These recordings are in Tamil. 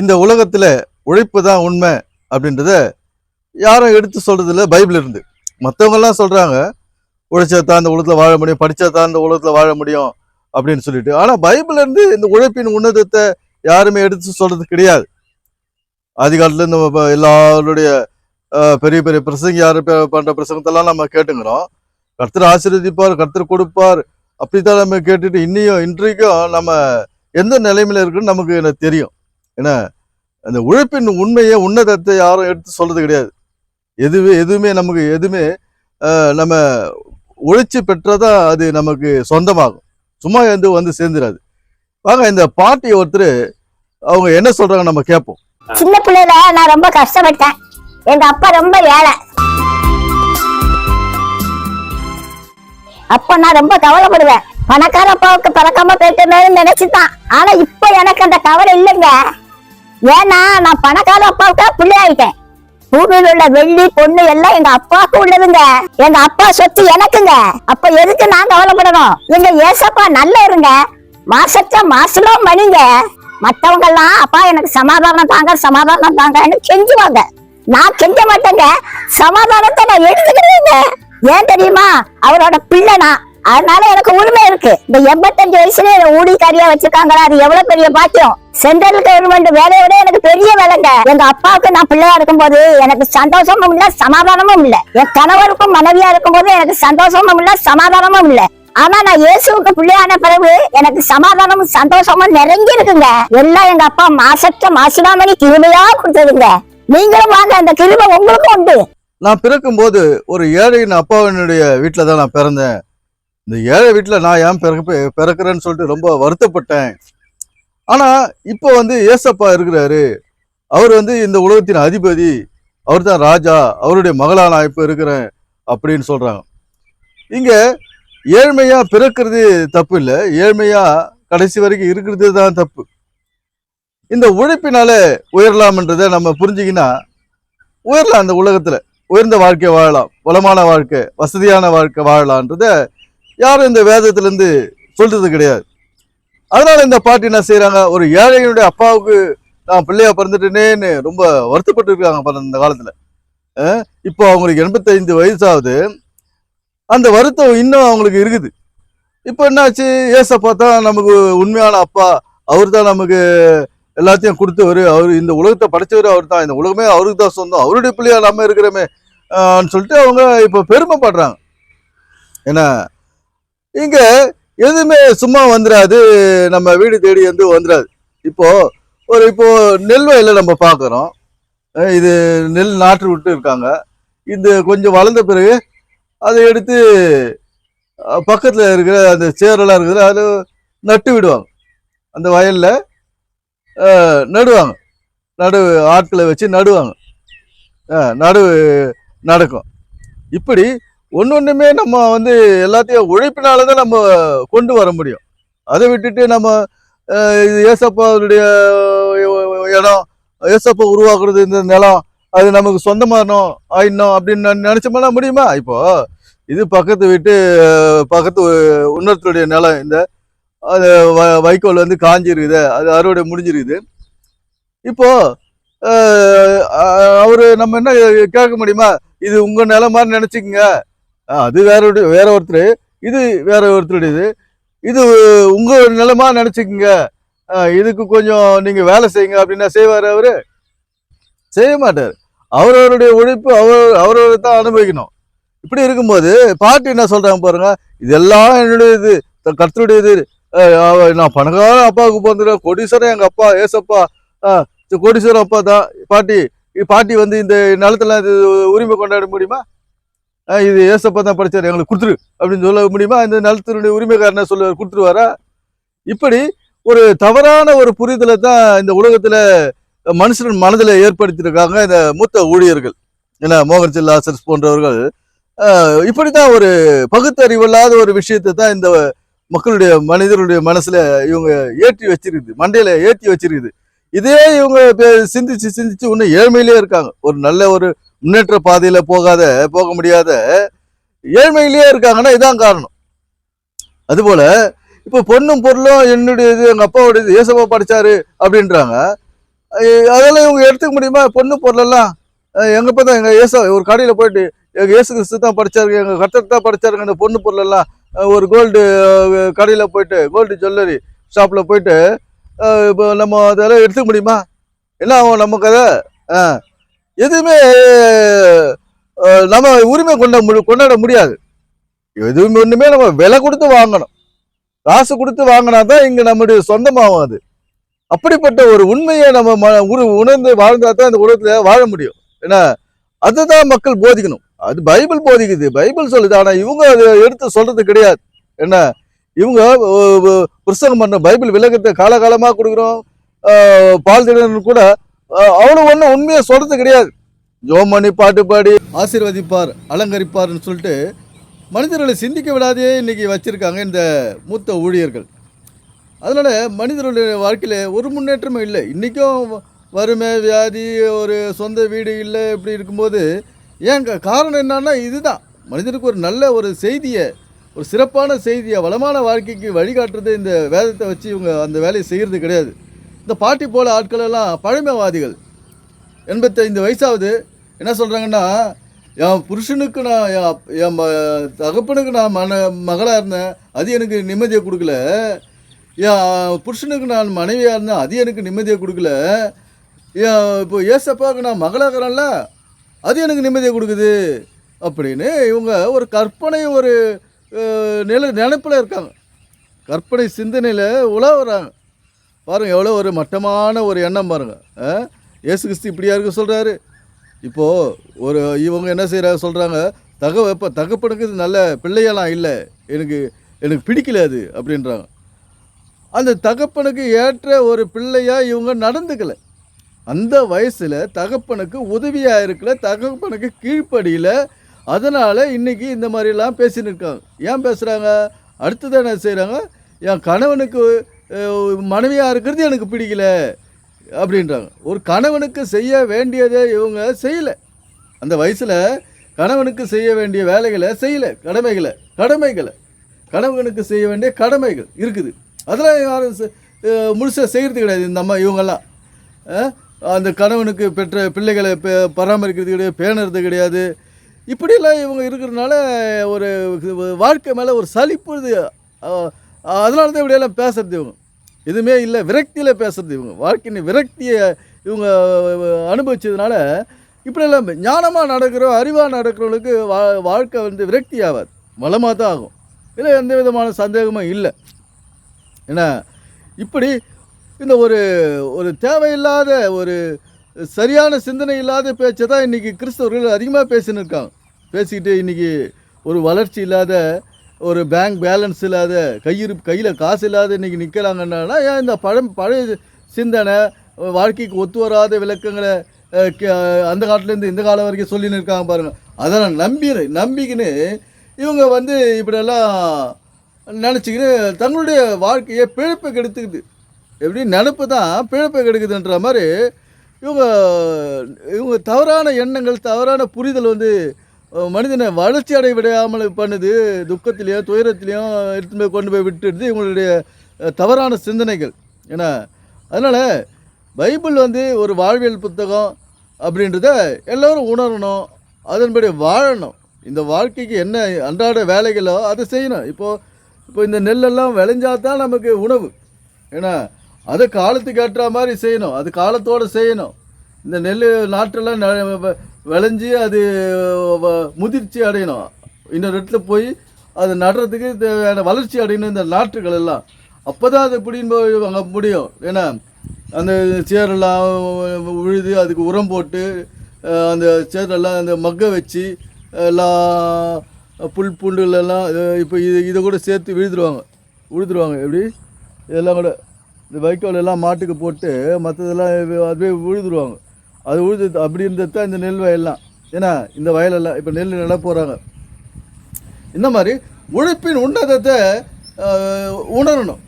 இந்த உலகத்தில் உழைப்பு தான் உண்மை அப்படின்றத யாரும் எடுத்து சொல்கிறது இல்லை பைபிள் இருந்து. மற்றவங்கெல்லாம் சொல்கிறாங்க உழைச்சா தான் இந்த உலகத்தில் வாழ முடியும் படித்தா தான் இந்த உலகத்தில் வாழ முடியும் அப்படின்னு சொல்லிட்டு. ஆனால் பைபிள்லேருந்து இந்த உழைப்பின் உன்னதத்தை யாருமே எடுத்து சொல்கிறது கிடையாது. ஆதி இந்த எல்லாருடைய பெரிய பெரிய பிரசங்க யாரு பண்ணுற பிரசங்கத்தெல்லாம் நம்ம கேட்டுங்கிறோம் கர்த்தர் ஆசீர்வதிப்பார் கர்த்தர் கொடுப்பார். அப்படி தான் நம்ம கேட்டுட்டு இன்னையும் இன்றைக்கும் நம்ம எந்த நிலைமையில இருக்குன்னு நமக்கு எனக்கு தெரியும். ஏன்னா அந்த உழைப்பின் உண்மையை உன்னதத்தை யாரும் எடுத்து சொல்றது கிடையாது. எதுவே எதுவுமே நமக்கு எதுவுமே நம்ம உழைச்சி பெற்றதா அது நமக்கு சொந்தமாகும். சும்மா வந்து வந்து சேர்ந்துடாது வாங்க இந்த பாட்டி ஒருத்தர் அவங்க என்ன சொல்றாங்க நம்ம கேட்போம் சின்ன பிள்ளையில நான் ரொம்ப கஷ்டப்பட்டேன். எங்க அப்பா ரொம்ப ஏழை. அப்ப நான் ரொம்ப கவலைப்படுவேன். பணக்கார அப்பாவுக்கு பறக்காம போயிட்டு நினைச்சுதான். ஆனா இப்ப எனக்கு அந்த கவலை இல்லைங்க. ஏன்னா நான் பணக்கார அப்பாவுக்கு பிள்ளை ஆயிட்டேன் பூமியில் உள்ள வெள்ளி பொண்ணு எல்லாம் எங்க அப்பாவுக்கு உள்ளதுங்க. எங்க அப்பா சொத்து எனக்குங்க. அப்ப எதுக்கு நான் கவலைப்படணும்? எங்க ஏசப்பா நல்ல இருங்க மாசத்த மாசம் மணிங்க. மத்தவங்க எல்லாம் அப்பா எனக்கு சமாதானம் தாங்க சமாதானம் தாங்கன்னு கெஞ்சுவாங்க. நான் கெஞ்ச மாட்டேங்க. சமாதானத்தை நான் எடுத்துக்கிறேங்க. ஏன் தெரியுமா? அவரோட பிள்ளை நான். அதனால எனக்கு உரிமை இருக்கு. இந்த எண்பத்தஞ்சு வயசுல என்ன ஊழிக்காரியா வச்சிருக்காங்களா? அது எவ்வளவு பெரிய பாக்கியம்? சென்ட்ரல் கவர்மெண்ட் வேலையை விட எனக்கு பெரிய வேலைங்க. எங்க அப்பாவுக்கு நான் பிள்ளையா இருக்கும்போது எனக்கு சந்தோஷமும் இல்ல சமாதானமும் இல்ல. என் கணவருக்கும் மனைவியா இருக்கும்போது எனக்கு சந்தோஷமும் இல்ல சமாதானமும் இல்ல. ஆனா நான் இயேசுவுக்கு பிள்ளையான பிறகு எனக்கு சமாதானமும் சந்தோஷமும் நிறைஞ்சி இருக்குங்க. எல்லாம் எங்க அப்பா மாசற்ற மாசிலாமணி கிருமையா கொடுத்ததுங்க. நீங்களும் வாங்க அந்த கிருமை உங்களுக்கும் உண்டு. நான் பிறக்கும்போது ஒரு ஏழையின் அப்பாவினுடைய வீட்டுல தான் நான் பிறந்தேன். இந்த ஏழை வீட்டில் நான் ஏன் பிறக்க பிறக்கிறேன்னு சொல்லிட்டு ரொம்ப வருத்தப்பட்டேன். ஆனால் இப்போ வந்து ஏசப்பா இருக்கிறாரு. அவர் வந்து இந்த உலகத்தின் அதிபதி. அவர் தான் ராஜா. அவருடைய மகளா நான் இப்போ இருக்கிறேன் அப்படின்னு சொல்கிறாங்க இங்கே ஏழ்மையாக பிறக்கிறது தப்பு இல்லை. ஏழ்மையாக கடைசி வரைக்கும் இருக்கிறது தான் தப்பு. இந்த உழைப்பினால உயரலாம்ன்றதை நம்ம புரிஞ்சிக்கினா உயரலாம் அந்த உலகத்தில். உயர்ந்த வாழ்க்கை வாழலாம். வளமான வாழ்க்கை வசதியான வாழ்க்கை வாழலான்றதை யாரும் இந்த வேதத்திலேருந்து சொல்றது கிடையாது. அதனால இந்த பாட்டி என்ன செய்கிறாங்க ஒரு ஏழையினுடைய அப்பாவுக்கு நான் பிள்ளையா பிறந்துட்டேனேன்னு ரொம்ப வருத்தப்பட்டு இருக்காங்க இந்த காலத்துல. இப்போ அவங்களுக்கு எண்பத்தைந்து வயசாகுது. அந்த வருத்தம் இன்னும் அவங்களுக்கு இருக்குது. இப்போ என்னாச்சு? ஏசப்பா தான் நமக்கு உண்மையான அப்பா. அவர் தான் நமக்கு எல்லாத்தையும் கொடுத்தவர். அவர் இந்த உலகத்தை படைச்சவர் அவர் தான். இந்த உலகமே அவருக்கு தான் சொந்தம். அவருடைய பிள்ளையா நம்ம இருக்கிறோமே சொல்லிட்டு அவங்க இப்போ பெருமைப்படுறாங்க. ஏன்னா இங்க எதுவுமே சும்மா வந்துடாது நம்ம வீடு தேடி வந்து வந்துடாது இப்போ ஒரு இப்போ நெல் வயலில் நம்ம பார்க்குறோம் இது நெல் நாற்று விட்டு இருக்காங்க. இது கொஞ்சம் வளர்ந்த பிறகு அதை எடுத்து பக்கத்தில் இருக்கிற அந்த சேரெல்லாம் இருக்குது அது நட்டு விடுவாங்க. அந்த வயலில் நடுவாங்க. நடு ஆட்களை வச்சு நடுவாங்க. அஹ், நடு நடக்கும். இப்படி ஒன்று ஒன்றுமே நம்ம வந்து எல்லாத்தையும் உழைப்பினால தான் நம்ம கொண்டு வர முடியும். அதை விட்டுட்டு நம்ம இது ஏசப்பாவுடைய இடம் ஏசப்பா உருவாக்குறது இந்த நிலம் அது நமக்கு சொந்தமாகணும் ஆயிடணும் அப்படின்னு நினச்சோம்னா முடியுமா? இப்போ இது பக்கத்து வீட்டு பக்கத்து இன்னொருத்தருடைய நிலம் இந்த அது வ- வைக்கோல் வந்து காஞ்சிருக்குது அது அறுவடை முடிஞ்சிருக்குது. இப்போது அவர் நம்ம என்ன கேட்க முடியுமா? இது உங்கள் நிலம் மாதிரி நினச்சிக்கங்க. அது வேற ஒரு- வேற ஒருத்தர். இது வேற ஒருத்தருடையது இது. உங்கள் நிலமா நினைச்சுக்கங்க. இதுக்கு கொஞ்சம் நீங்கள் வேலை செய்யுங்க அப்படின்னா செய்வார் அவர். செய்ய மாட்டார். அவரவருடைய உழைப்பு அவர் அவரவர் தான் அனுபவிக்கணும். இப்படி இருக்கும்போது பாட்டி என்ன சொல்கிறாங்க பாருங்க இதெல்லாம் என்னுடைய இது. கர்த்தருடையது இது. நான் பணக்கார அப்பாவுக்கு பிறந்துட்டேன் கொடீஸ்வரன் எங்கள் அப்பா ஏசப்பா. அஹ், அப்பா தான். பாட்டி பாட்டி வந்து இந்த நிலத்தில் இது உரிமை கொண்டாட முடியுமா? இது ஏசப்பா தான் படித்தார் எங்களுக்கு கொடுத்துரு அப்படின்னு சொல்ல முடியுமா? இந்த நிலத்தினுடைய உரிமைக்காரனை சொல்ல கொடுத்துருவாரா? இப்படி ஒரு தவறான ஒரு புரிதலை தான் இந்த உலகத்தில் மனுஷன் மனதில் ஏற்படுத்தியிருக்காங்க இந்த மூத்த ஊழியர்கள். ஏன்னா மோகன் செல்லாசர்ஸ் போன்றவர்கள். இப்படி தான் ஒரு பகுத்தறிவில்லாத ஒரு விஷயத்தை தான் இந்த மக்களுடைய மனிதருடைய மனசில் இவங்க ஏற்றி வச்சிருக்குது மண்டையில் ஏற்றி வச்சிருக்குது. இதே இவங்க பே- சிந்திச்சு சிந்திச்சு இன்னும் ஏழ்மையிலே இருக்காங்க. ஒரு நல்ல ஒரு முன்னேற்ற பாதையில் போகாத போக முடியாத ஏழ்மையிலேயே இருக்காங்கன்னா இதான் காரணம். அதுபோல இப்போ பொண்ணும் பொருளும் என்னுடைய இது எங்கள் அப்பாவோட இது ஏசப்பா படித்தாரு அப்படின்றாங்க அதெல்லாம் இவங்க எடுத்துக்க முடியுமா? பொண்ணு பொருளெல்லாம் எங்கள் பார்த்தா எங்கள் ஏசா ஒரு கடையில் போயிட்டு எங்கள் இயேசு கிறிஸ்து தான் படித்தாருங்க எங்கள் கத்தர் தான் படித்தாருங்க இந்த பொண்ணு பொருளெல்லாம் ஒரு கோல்டு கடையில் போயிட்டு கோல்டு ஜுவல்லரி ஷாப்பில் போயிட்டு இப்போ நம்ம அதெல்லாம் எடுத்துக்க முடியுமா? என்ன ஆகும் நம்ம கதை? ஆ எதுவுமே நம்ம உரிமை கொண்ட மு- கொண்டாட முடியாது. எதுவுமே ஒன்றுமே நம்ம விலை கொடுத்து வாங்கணும். காசு கொடுத்து வாங்கினா தான் இங்கே நம்முடைய சொந்தமாகும் அது. அப்படிப்பட்ட ஒரு உண்மையை நம்ம ம- உரு- உணர்ந்து வாழ்ந்தால் தான் இந்த உலகத்தில் வாழ முடியும். ஏன்னா அதுதான் மக்கள் போதிக்கணும். அது பைபிள் போதிக்குது. பைபிள் சொல்லுது. ஆனால் இவங்க அதை எடுத்து சொல்றது கிடையாது. என்ன இவங்க ஒ- புஸ்தகம் பண்ண பைபிள் விளக்கத்தை காலகாலமாக கொடுக்குறோம். பால் திடன்னு கூட அவனுக்கு ஒன்றும் உண்மையை சொல்கிறது கிடையாது. ஜோம் பண்ணி பாட்டு பாடி. ஆசீர்வதிப்பார் அலங்கரிப்பார்னு சொல்லிட்டு மனிதர்களை சிந்திக்க விடாதே இன்றைக்கி வச்சிருக்காங்க இந்த மூத்த ஊழியர்கள். அதனால மனிதர்களுடைய வாழ்க்கையில் ஒரு முன்னேற்றமும் இல்லை. இன்றைக்கும் வறுமை வியாதி ஒரு சொந்த வீடு இல்லை இப்படி இருக்கும்போது ஏன் காரணம் என்னன்னா இதுதான். மனிதனுக்கு ஒரு நல்ல ஒரு செய்தியை ஒரு சிறப்பான செய்தியை வளமான வாழ்க்கைக்கு வழிகாட்டுறது இந்த வேதத்தை வச்சு இவங்க அந்த வேலையை செய்கிறது கிடையாது. இந்த பாட்டி போல ஆட்கள் எல்லாம் பழமைவாதிகள். எண்பத்தைந்து வயசாவது என்ன சொல்கிறாங்கன்னா என் புருஷனுக்கு நான் என் என் ம- தகப்பனுக்கு நான் மன மகளாக இருந்தேன் அது எனக்கு நிம்மதியை கொடுக்கல. என் புருஷனுக்கு நான் மனைவியாக இருந்தேன் அது எனக்கு நிம்மதியை கொடுக்கல. என் இப்போ ஏசப்பாவுக்கு நான் மகளாகிறேன்ல அது எனக்கு நிம்மதியை கொடுக்குது. அப்படின்னு இவங்க ஒரு கற்பனை ஒரு நில நினைப்பில் இருக்காங்க. கற்பனை சிந்தனையில் உலாவுறாங்க. பாருங்கள் எவ்வளோ ஒரு மட்டமான ஒரு எண்ணம் பாருங்கள் ஏசு கிறிஸ்து இப்படியா இருக்க சொல்கிறாரு இப்போது ஒரு இவங்க என்ன செய்கிறாங்க சொல்கிறாங்க தக இப்போ தகப்பனுக்கு இது நல்ல பிள்ளையெல்லாம் இல்லை. எனக்கு எனக்கு பிடிக்கல அது அப்படின்றாங்க. அந்த தகப்பனுக்கு ஏற்ற ஒரு பிள்ளையாக இவங்க நடந்துக்கலை. அந்த வயசில் தகப்பனுக்கு உதவியாக இருக்கல தகப்பனுக்கு கீழ்ப்படியில. அதனால் இன்னைக்கு இந்த மாதிரிலாம் பேசின்னு இருக்காங்க. ஏன் பேசுகிறாங்க அடுத்தது என்ன செய்கிறாங்க என் கணவனுக்கு மனைவியாக இருக்கிறது எனக்கு பிடிக்கல அப்படின்றாங்க. ஒரு கணவனுக்கு செய்ய வேண்டியதை இவங்க செய்யலை. அந்த வயசில் கணவனுக்கு செய்ய வேண்டிய வேலைகளை செய்யலை. கடமைகளை கடமைகளை. கணவனுக்கு செய்ய வேண்டிய கடமைகள் இருக்குது. அதெல்லாம் யாரும் முழுசாக செய்கிறது கிடையாது இந்த அம்மா இவங்கெல்லாம். அந்த கணவனுக்கு பெற்ற பிள்ளைகளை பே- பராமரிக்கிறது கிடையாது பேணுறது கிடையாது. இப்படியெல்லாம் இவங்க இருக்கிறதுனால ஒரு வாழ்க்கை மேலே ஒரு சலிப்பு அதனால தான் இப்படியெல்லாம் பேசுகிறது இவங்க. எதுவுமே இல்லை. விரக்தியில் பேசுறது இவங்க. வாழ்க்கையின் விரக்தியை இவங்க அனுபவிச்சதுனால இப்படியெல்லாம் ஞானமாக நடக்கிறோம் அறிவாக நடக்கிறவங்களுக்கு வா வாழ்க்கை வந்து விரக்தி ஆகாது. வளமாக தான் ஆகும். இதில் எந்த விதமான சந்தேகமும் இல்லை. ஏன்னா இப்படி இந்த ஒரு ஒரு தேவையில்லாத ஒரு சரியான சிந்தனை இல்லாத பேச்சை தான் இன்றைக்கி கிறிஸ்தவர்கள் அதிகமாக பேசின்னு இருக்காங்க. பேசிக்கிட்டு இன்றைக்கி ஒரு வளர்ச்சி இல்லாத ஒரு பேங்க் பேலன்ஸ் இல்லாத கையிரு கையில் காசு இல்லாத இன்றைக்கி நிற்கிறாங்கன்னா ஏன் இந்த பழம் பழைய சிந்தனை வாழ்க்கைக்கு ஒத்து வராத விளக்கங்களை கே- அந்த காலத்துலேருந்து இந்த காலம் வரைக்கும் சொல்லின்னு இருக்காங்க பாருங்கள் அதெல்லாம் நம்பி நம்பிக்கின்னு இவங்க வந்து இப்படியெல்லாம் நினச்சிக்கின்னு தங்களுடைய வாழ்க்கையை பிழைப்பை கெடுத்துக்குது. எப்படி? நினப்பு தான் பிழைப்பை கெடுக்குதுன்ற மாதிரி இவங்க இவங்க தவறான எண்ணங்கள் தவறான புரிதல் வந்து மனிதனை வளர்ச்சி அடைய விடாமல் பண்ணுது துக்கத்திலையும் துயரத்திலையும் எடுத்து போய் கொண்டு போய் விட்டுடுது இவங்களுடைய தவறான சிந்தனைகள். ஏன்னா அதனால் பைபிள் வந்து ஒரு வாழ்வியல் புத்தகம் அப்படின்றத எல்லோரும் உணரணும் அதன்படி வாழணும். இந்த வாழ்க்கைக்கு என்ன அன்றாட வேலைகளோ அதை செய்யணும். இப்போது இப்போ இந்த நெல்லெல்லாம் விளைஞ்சால் தான் நமக்கு உணவு. ஏன்னா அதை காலத்துக்கு ஏற்ற மாதிரி செய்யணும் அது காலத்தோடு செய்யணும். இந்த நெல் நாற்றெல்லாம் விளைஞ்சி அது வ- முதிர்ச்சி அடையணும். இன்னொரு இடத்துல போய் அது நடுறதுக்கு தேவையான வளர்ச்சி அடையணும் இந்த நாற்றுகள் எல்லாம். அப்போ தான் அது பிடின்னு போய் அங்கே முடியும். ஏன்னா அந்த சேரெல்லாம் உழுது அதுக்கு உரம் போட்டு அந்த சேரெல்லாம் அந்த மக்கை வச்சு எல்லாம் புல் பூண்டுகள் எல்லாம் இப்போ இது இதை கூட சேர்த்து விழுதுருவாங்க உழுதுருவாங்க எப்படி? இதெல்லாம் கூட இந்த வைக்கோல் எல்லாம் மாட்டுக்கு போட்டு மற்றதெல்லாம் அதுவே விழுதுருவாங்க அது உழுது அப்படி இருந்தது தான் இந்த நெல் வயல்லாம். ஏன்னா இந்த வயலெல்லாம் இப்போ நெல் நட போகிறாங்க இந்த மாதிரி உழைப்பின் உன்னதத்தை உணரணும்.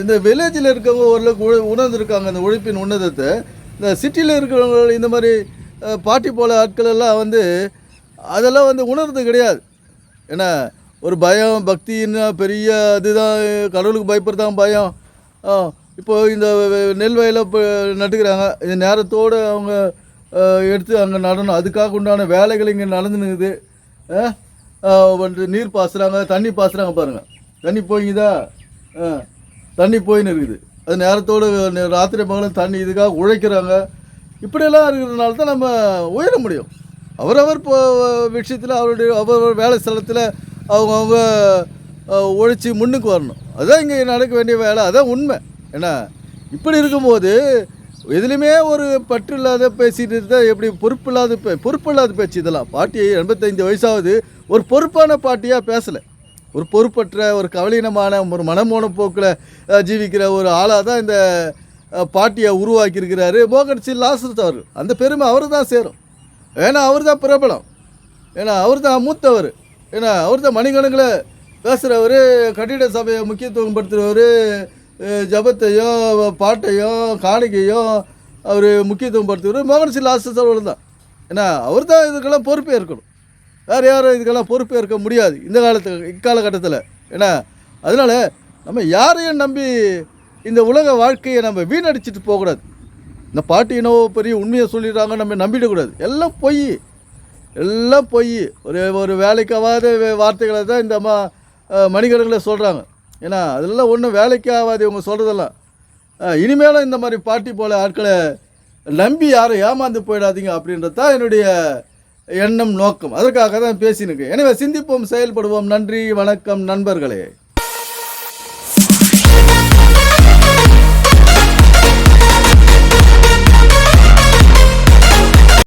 இந்த வில்லேஜில் இருக்கவங்க ஓரளவுக்கு உழ உணர்ந்துருக்காங்க அந்த உழைப்பின் உன்னதத்தை. இந்த சிட்டியில் இருக்கிறவங்க இந்த மாதிரி பாட்டி போல ஆட்கள் எல்லாம் வந்து அதெல்லாம் வந்து உணர்றது கிடையாது. ஏன்னா ஒரு பயம் பக்தின்னா பெரிய அதுதான் கடவுளுக்கு பயப்படுறதான் பயம். இப்போது இப்போ இந்த நெல் வயலை இப்போ நட்டுக்கிறாங்க. இந்த நேரத்தோடு அவங்க எடுத்து அங்கே நடணும். அதுக்காக உண்டான வேலைகள் இங்கே நடந்துனுக்குது அஹ், வந்து நீர் பாசுகிறாங்க தண்ணி பாசுகிறாங்க பாருங்கள் தண்ணி போய்ங்குதா தண்ணி போயின்னு இருக்குது. அது நேரத்தோடு ராத்திரி பகலும் தண்ணி இதுக்காக உழைக்கிறாங்க. இப்படியெல்லாம் இருக்கிறதுனால தான் நம்ம உயர முடியும். அவரவர் இப்போ விஷயத்தில் அவருடைய அவரவர் வேலை ஸ்தலத்தில் அவங்கவுங்க உழைச்சி முன்னுக்கு வரணும். அதுதான் இங்கே நடக்க வேண்டிய வேலை. அதுதான் உண்மை. என்ன இப்படி இருக்கும்போது எதுலையுமே ஒரு பற்று இல்லாத பேசிட்டு இருந்தால் எப்படி பொறுப்பு இல்லாத பே பொறுப்பு இல்லாத பேச்சு இதெல்லாம். பாட்டி எண்பத்தைந்து வயசாவது ஒரு பொறுப்பான பாட்டியாக பேசலை. ஒரு பொறுப்பற்ற ஒரு கவலீனமான ஒரு மனமோன போக்கில் ஜீவிக்கிற ஒரு ஆளாக தான் இந்த பாட்டியை உருவாக்கியிருக்கிறாரு மோகன் சி. லாசரத் அவர் அந்த பெருமை அவர் தான் சேரும். ஏன்னா அவர் தான் பிரபலம். ஏன்னா அவர் தான் மூத்தவர். ஏன்னா அவர் தான் மணிகணங்களை பேசுகிறவர் கட்டிட சபையை முக்கியத்துவம் படுத்துகிறவர் ஜபத்தையோ பாட்டையும் காணிக்கையோ அவர் முக்கியத்துவம் படுத்துகிறவர் மோகன் சி லாசரத் தான் ஏன்னா அவர் தான் இதுக்கெல்லாம் பொறுப்பே இருக்கணும். வேறு யாரும் இதுக்கெல்லாம் பொறுப்பேற்க முடியாது இந்த காலத்து இக்காலகட்டத்தில். ஏன்னா அதனால் நம்ம யாரையும் நம்பி இந்த உலக வாழ்க்கையை நம்ம வீணடிச்சிட்டு போகக்கூடாது. இந்த பாட்டி என்னவோ பெரிய உண்மையை சொல்லிடுறாங்க நம்ம நம்பிடக்கூடாது. எல்லாம் பொய். எல்லாம் பொய். ஒரு ஒரு வேலைக்காவாத வார்த்தைகளை தான் இந்த மா மணிக்கணக்கில் சொல்கிறாங்க ஏன்னா அதெல்லாம் ஒன்றும் வேலைக்கு ஆகாது இவங்க சொல்கிறதெல்லாம் இனிமேலும் இந்த மாதிரி பாட்டி போல ஆட்களை நம்பி யாரும் ஏமாந்து போயிடாதீங்க அப்படின்றது தான் என்னுடைய எண்ணம் நோக்கம். அதற்காக தான் பேசினுக்கு எனவே சிந்திப்போம் செயல்படுவோம். நன்றி வணக்கம் நண்பர்களே.